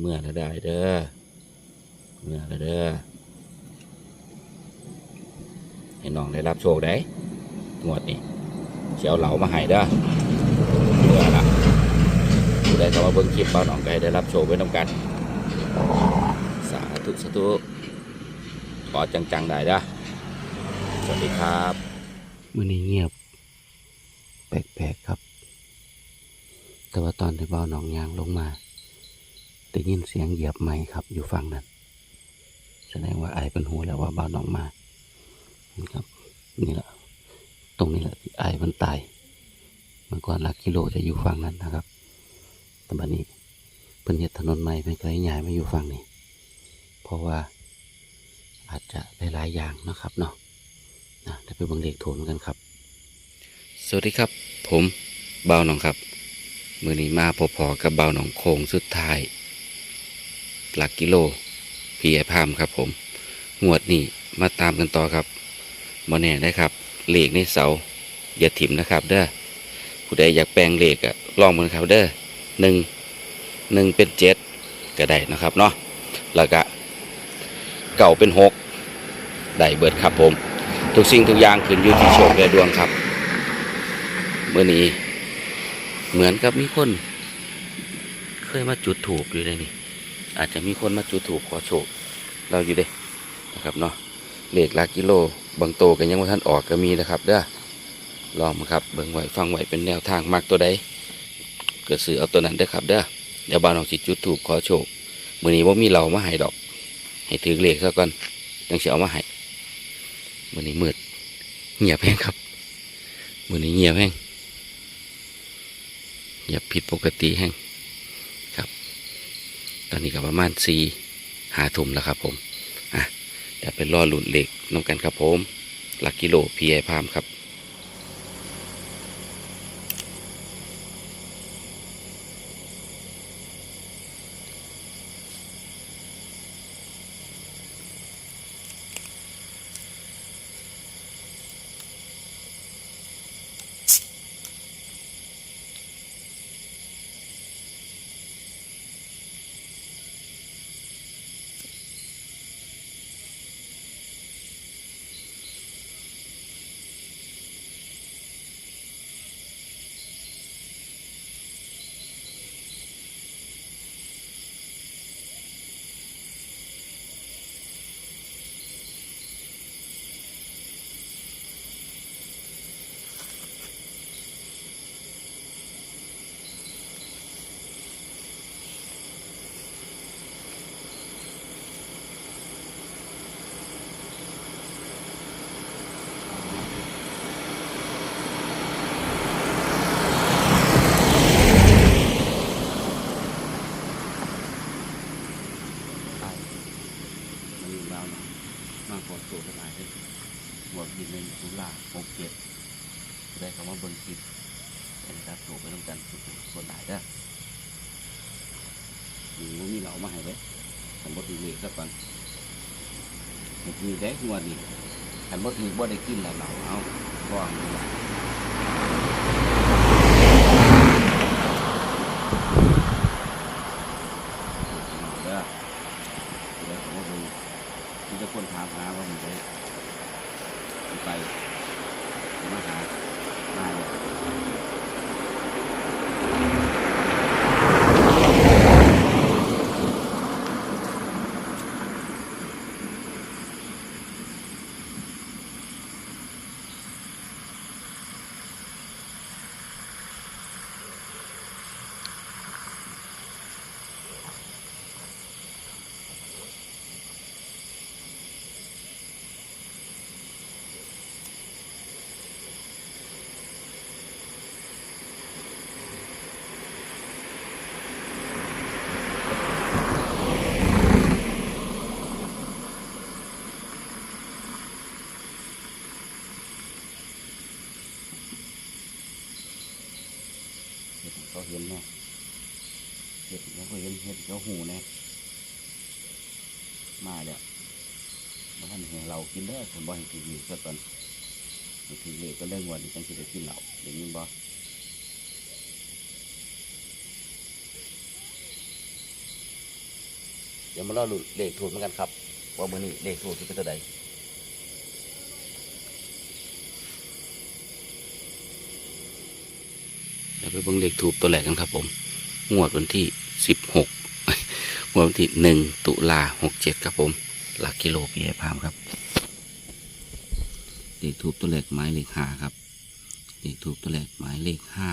เมื่อละได้เด้อเมื่อละเด้อให้น้องได้รับโชคได้งวดนี้เชียวเหลามาให้เด้อเมื่อละผู้ใดเข้ามาเบิ่งคลิปเบาหนองไก็ให้ได้รับโชคไว้น้ำกัน สาธุสาธุขอจังๆได้เด้อสวัสดีครับมือนี้เงียบ แปลกๆครับ แต่ว่าตอนที่เบาหนองยางลงมา ได้ยินเสียงเหยียบไม้ครับอยู่ฝั่งนั้น แสดงว่าไอเป็นหูแล้วว่าเบานองมานี่ครับนี่แหละตรงนี้แหละที่ไอมันตายเมื่อก่อนหลักกิโลจะอยู่ฝั่งนั้นนะครับแต่บัดนี้เพิ่นเฮ็ดถนนใหม่ไม่เคยย้ายมาอยู่ฝั่งนี้ เพราะว่าอาจจะได้หลายอย่างนะครับเนาะนะเดี๋ยวไปบิ่งเลขโทนกันครับ สวัสดีครับ ผมเบาหนองครับ มือนี้มาพอๆกับเบาหนองโค้งสุดท้าย หลักกิโลพีไอพามครับผมงวดนี้มาตามกันต่อครับมาแน่ได้ครับเหลขในเสาอย่าถิ่มนะครับ เด้อผู้ใดอยากแปลงเหลขอะลองมันครับเด้อหนึ่งหนึ่งเป็นเจ็ดก็ได้นะครับเนาะแล้วก็เก่าเป็นหกได้เบิดครับผม ทุกสิ่งทุกอย่างขึ้นอยู่ที่โชคและดวงครับเมื่อนี้เหมือนกับมีคน เคยมาจุดถูกอยู่เลยนี่ อาจจะมีคนมาจุดถูกขอโชคเราอยู่เด้นะครับเนาะเลขหลักกิโลบางโตกันยังว่าท่านออกก็มีนะครับเด้อลองครับเบิ่งไหวฟังไหวเป็นแนวทางมากตัวใดเกิดสื่อเอาตัวนั้นเด้ครับเด้อเดี๋ยวบ้านเราสิตจุดถูกขอโชคมือนี้ว่ามีเรามาให้ดอก ให้ถือเลขซะก่อนจังสิเอามาให้มือนี้มืดเงียบแห้งครับมือนี้เงียบแห้งเงียบผิดปกติแห้ง ตอนนี้ก็ประมาณสี่หาทุ่มแล้วครับผม อะเดี๋ยวไปรอหลุนเหล็กน้ำกันครับผม หลักกิโลพีไอพามครับ มันอยู่แล้วนะมากกว่าตัวขนาดนี้หมดดินในตุลาหกเจ็ด ได้คำว่าเบนคลิปเป็นการถูกไปต้องกันสุดคนหลายเด้อมีว่ามีเหล่ามาให้เลยขันบดถือเลขซะก่อนมันมีได้หัวนี่ขันบดถือบ่ได้กินแล้วเหล่าเอาบ้องเล่ะเด้อเดี๋ยวผมก็ดูมีแต่คนถามหาว่ามันไปไปมาหา มาเนี่ยเห็ดเขาเห็นเนาะเห็ดเขา ก็เห็นเห็ดเขาหูแน่มาเดี๋ยวมาท่านเห็นเรากินได้อผมบอกให้กินอยู่สักตอนทีเล็กก็เรื่องวันนี้จังสิได้กินเหล้าเดี๋ยวนี้บ่เดี๋ยวมาเล่าเลขถูกเหมือนกันครับว่ามือนี้เลขถูกที่เป็นตัวใดเดี๋ยวไปเบิ่งเลขถูกตัวแรกกันครับผม งวดวันที่สิบหก วันที่หนึ่งตุลาหกเจ็ดครับผม หลักกิโลพี่ไอ้พามครับเลขถูกตัวแรกหมายเลขห้าครับเลขถูกตัวแรกหมายเลขห้า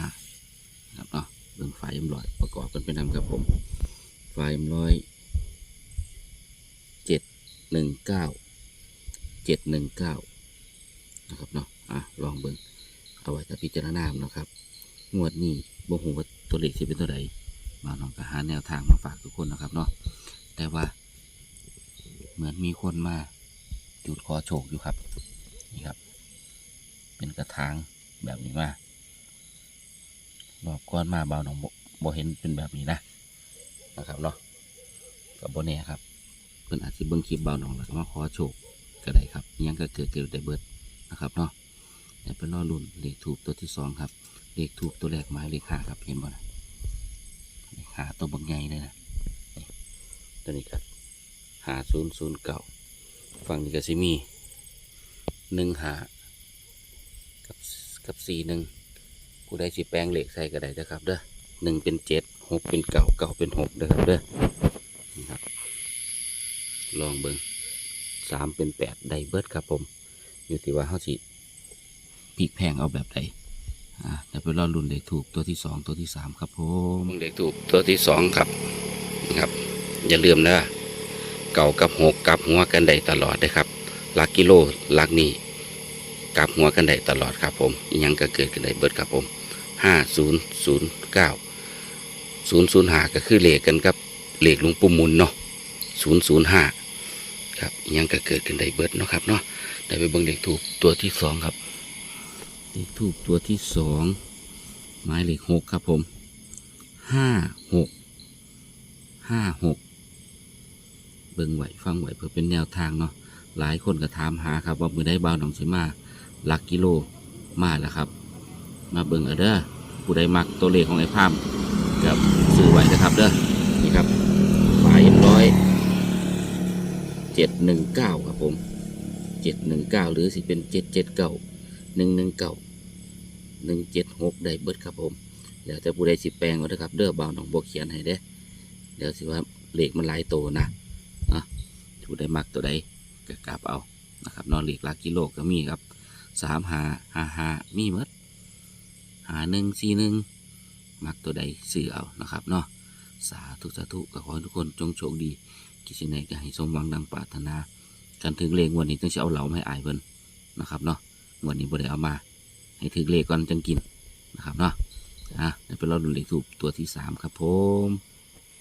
ครับเนาะเบิ่งไฟยำลอยประกอบกันเป็นนำครับผมไฟล์ร้อยเจ็ดหนึ่งเก้าเจ็ดหนึ่งเก้านะครับเนาะอะลองเบิ่งเอาไว้จะพิจารณาเนาะครับงวดนี้บ่ฮู้ว่าตัวเลขสิเป็นตัวใด มาลองก็หาแนวทางมาฝากทุกคนนะครับเนาะแต่ว่า เหมือนมีคนมาจุดขอโชคอยู่ครับนี่ครับ เป็นกระถางแบบนี้มารอบก้อนมาเบาหนองบ่บ่เห็นเป็นแบบนี้นะนะครับเนาะกับโบเน่ครับเพิ่นอาจจะเบิ่งคลิปเบาหนองแล้วก็มาขอโชคก็ได้ครับยังก็เกิดเกิดได้เบิดนะครับเนาะแต่เป็นรอรุ่นเลขถูกตัวที่สองครับเลขถูกตัวแรกหมายเลขห้าครับเห็นบ่นะ หาตัวบางใหญ่เลยนะตัวนี้ครับหาศูนย์ศูนย์เก้าฝั่งนี้ก็สิมีหนึ่งหากับกับสี่หนึ่งผู้ใดสิแปลงเหลขใส่ก็ได้นะครับเด้อหนึ่งเป็นเจ็ดหกเป็นเก่าเก่าเป็นหกเด้อครับเด้อนี่ครับลองเบิงสามเป็นแปดไดเบิร์ดครับผม อยู่ที่ว่าเขาสิพลิกแพงเอาแบบไหน อ่าเดี๋ยวไปรอรุ่นเด็กถูกตัวที่สองตัวที่สามครับผมเด็กถูกตัวที่สองครับครับ อย่าลืมนะเก่ากับหกกับหัวกันได้ตลอดนะครับลักกิโลลักนี่กับหัวกันได้ตลอดครับผมยังก็เกิดกันได้เบิร์ดครับผมห้าศูนย์ศูนย์เก้าศูนย์ศูนย์ห้าก็คือเลขกันกับเลขหลวงปู่มุนเนาะศูนย์ศูนย์ห้าครับยังก็เกิดขึ้นได้เบิดเนาะครับเนาะได้ไปเบิ่งเลขถูกตัวที่สองครับ เลขถูกตัวที่สองหมายเลขหกครับผมห้าหกห้าหกเบิ่งไหวฟังไหวเพื่อเป็นแนวทางเนาะหลายคนก็ถามหาครับว่ามือได้เบาหนองสิมาหลักกิโลมาแล้วครับ มาเบิ่งเอเด้อผู้ใดมักตัวเลขของไอ้พามกับซื้อไหวนะครับเด้อนี่ครับฝายร้อยเจ็ดหนึ่งเก้าครับผมเจ็ดหนึ่งเก้าหรือสิเป็นเจ็ดเจ็ดเก้าหนึ่งหนึ่งเก้า หนึ่งเจ็ดหกได้เบิดครับผมแล้วแต่ผู้ใดสิแปลงเอาเด้อครับ เด้อบ่าวหนองบวเขียนให้เด้เดี๋ยวสิว่าเลขมันหลายโตนะอะผู้ใดมักตัวใดก็กลับเอานะครับนอนเลขหลักกิโลก็มีครับสามหาห้าหามีหมดหาหนึ่งสี่หนึ่งมักตัวใดสื่อเอานะครับเนาะสาธุสาธุก็ขอให้ทุกคนจงโชคดี กิจไหนก็ให้สมหวังดังปรารถนาการถึงเลงวันนี้ต้องจะเอาเหลามาให้อายเพิ่นนะครับเนาะวันนี้บ่ได้เอามา ให้ถึงเลขก่อนจังกินนะครับเนาะอะเดี๋ยวไปรอดูเลขถูกตัวที่สามครับผม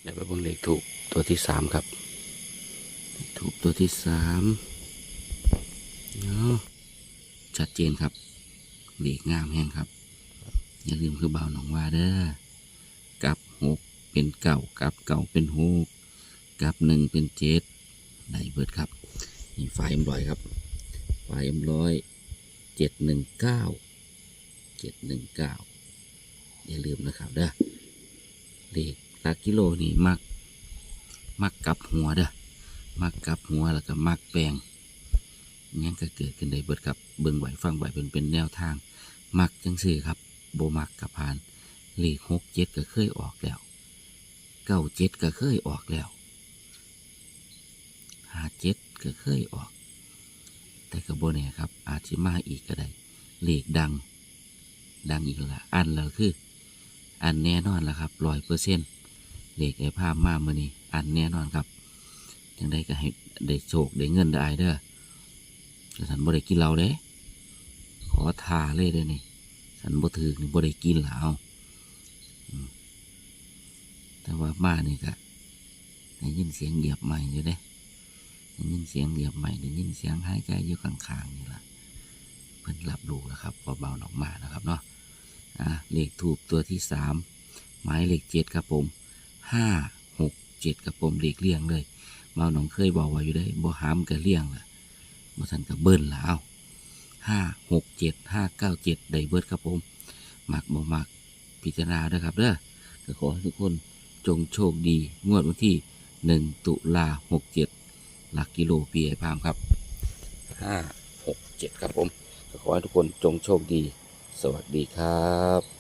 เดี๋ยวไปเบิ่งเลขถูกตัวที่สามครับเลขถูกตัวที่สามเนาะชัดเจนครับเลขงามแห้งครับอย่าลืมคือเบาหนองว่าเด้อกับหกเป็นเก่ากับเก่าเป็นหกกับหนึ่งเป็นเจ็ดได้เบิดครับนี่ไฟเอ็มร้อยครับไฟเอ็มร้อยเจ็ดหนึ่งเก้า เจ็ดหนึ่งเก้าอย่าลืมนะครับเด้อเลขหลักกิโลนี่มัก มักกลับหัวเด้อมักกลับหัวแล้วก็มักแปลงงั้นก็เกิดขึ้นได้เบิดครับเบิ่งไหวฟังไหวเป็นเป็นแนวทาง มักจังสี่ครับโบมักกับพานเลขหกเจ็ดก็เคยออกแล้วเก้าเจ็ดก็เคยออกแล้วห้าเจ็ดก็เคยออก แต่กระโบเนี่ยครับ อาจจะมาอีกก็ได้เลขดัง ดังอีกละอันแล้วคือ อันแน่นอนละครับร้อยเปอร์เซ็นต์เลขไอ้ภาพมาเมื่อนี้อันแน่นอนครับยังได้ก็ให้ได้โชคได้เงินได้เด้อแต่ฉันบ่ได้กินเราเด้ขอทาเลยเด้นี่ฉันบ่ถือนี่บ่ได้กินแล้วอืมแต่ว่ามานี่ก็ได้ยินเสียงเหยียบใหม่อยู่เด้ได้ยินเสียงเหยียบใหม่ได้ยินเสียงหายใจอยู่ข้างๆนี่ละ พิ่นรับรู้แล้วครับพอเบาออกมานะครับเนาะอะเลขถูกตัวที่สามหมายเลขเจ็ดครับผมห้าหกเจ็ดครับผมเลขเลี่ยงเลยเบาหนองเคยบอกไว่าอยู่ได้บ่หามกับเลี่ยงละบ่ทันกับเบิ้ลแล้วห้าหกเจ็ดห้าเก้าเจ็ดได้เบิร์ดครับผมหมักบ่มักพิจารณาด้วยครับเด้อก็ขอให้ทุกคนจงโชคดี งวดวันที่หนึ่งตุลาหกเจ็ดหลักกิโลปีไอพามครับห้าหกเจ็ดครับผม ขอให้ทุกคนจงโชคดี สวัสดีครับ